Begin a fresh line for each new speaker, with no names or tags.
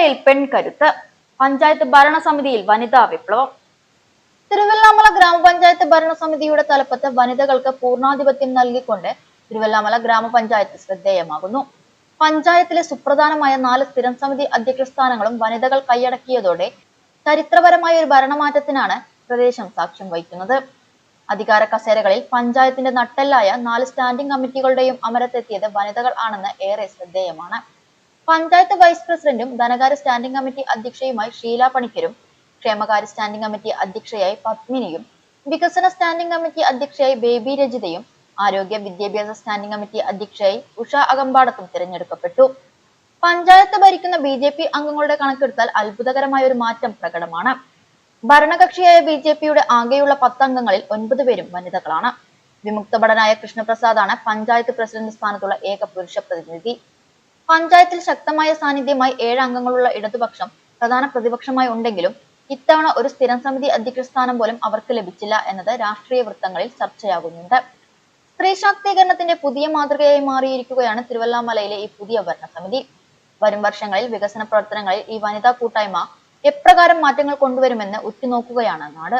തിരുവല്ലാമലയിൽ പെൺകരുത്ത്. പഞ്ചായത്ത് ഭരണസമിതിയിൽ വനിതാ വിപ്ലവം. തിരുവല്ലാമല ഗ്രാമപഞ്ചായത്ത് ഭരണസമിതിയുടെ തലപ്പത്ത് വനിതകൾക്ക് പൂർണാധിപത്യം നൽകിക്കൊണ്ട് തിരുവല്ലാമല ഗ്രാമപഞ്ചായത്ത് ശ്രദ്ധേയമാകുന്നു. പഞ്ചായത്തിലെ സുപ്രധാനമായ നാല് സ്ഥിരം സമിതി അധ്യക്ഷ സ്ഥാനങ്ങളും വനിതകൾ കൈയടക്കിയതോടെ ചരിത്രപരമായ ഒരു ഭരണമാറ്റത്തിനാണ് പ്രദേശം സാക്ഷ്യം വഹിക്കുന്നത്. അധികാര കസേരകളിൽ പഞ്ചായത്തിന്റെ നട്ടെല്ലായ നാല് സ്റ്റാൻഡിംഗ് കമ്മിറ്റികളുടെയും അമരത്തെത്തിയത് വനിതകൾ ആണെന്ന് ഏറെ ശ്രദ്ധേയമാണ്. പഞ്ചായത്ത് വൈസ് പ്രസിഡന്റും ധനകാര്യ സ്റ്റാൻഡിംഗ് കമ്മിറ്റി അധ്യക്ഷയുമായി ഷീല പണിക്കരും ക്ഷേമകാര്യ സ്റ്റാൻഡിംഗ് കമ്മിറ്റി അധ്യക്ഷയായി പത്മിനിയും വികസന സ്റ്റാൻഡിംഗ് കമ്മിറ്റി അധ്യക്ഷയായി ബേബി രജിതയും ആരോഗ്യ വിദ്യാഭ്യാസ സ്റ്റാൻഡിംഗ് കമ്മിറ്റി അധ്യക്ഷയായി ഉഷ അകമ്പാടത്തും തിരഞ്ഞെടുക്കപ്പെട്ടു. പഞ്ചായത്ത് ഭരിക്കുന്ന ബി ജെ പി അംഗങ്ങളുടെ കണക്കെടുത്താൽ അത്ഭുതകരമായ ഒരു മാറ്റം പ്രകടമാണ്. ഭരണകക്ഷിയായ ബി ജെ പിയുടെ ആകെയുള്ള പത്ത് അംഗങ്ങളിൽ ഒൻപത് പേരും വനിതകളാണ്. വിമുക്തഭടനായ കൃഷ്ണപ്രസാദാണ് പഞ്ചായത്ത് പ്രസിഡന്റ് സ്ഥാനത്തുള്ള ഏക പുരുഷ പ്രതിനിധി. പഞ്ചായത്തിൽ ശക്തമായ സാന്നിധ്യമായി ഏഴ് അംഗങ്ങളുള്ള ഇടതുപക്ഷം പ്രധാന പ്രതിപക്ഷമായി ഉണ്ടെങ്കിലും ഇത്തവണ ഒരു സ്ഥിരം സമിതി അധ്യക്ഷ സ്ഥാനം പോലും അവർക്ക് ലഭിച്ചില്ല എന്നത് രാഷ്ട്രീയ വൃത്തങ്ങളിൽ ചർച്ചയാകുന്നുണ്ട്. സ്ത്രീ ശാക്തീകരണത്തിന്റെ പുതിയ മാതൃകയായി മാറിയിരിക്കുകയാണ് തിരുവല്ലാമലയിലെ ഈ പുതിയ ഭരണസമിതി വരും വർഷങ്ങളിൽ വികസന പ്രവർത്തനങ്ങളിൽ ഈ വനിതാ കൂട്ടായ്മ എപ്രകാരം മാറ്റങ്ങൾ കൊണ്ടുവരുമെന്ന് ഉറ്റുനോക്കുകയാണ് നാട്.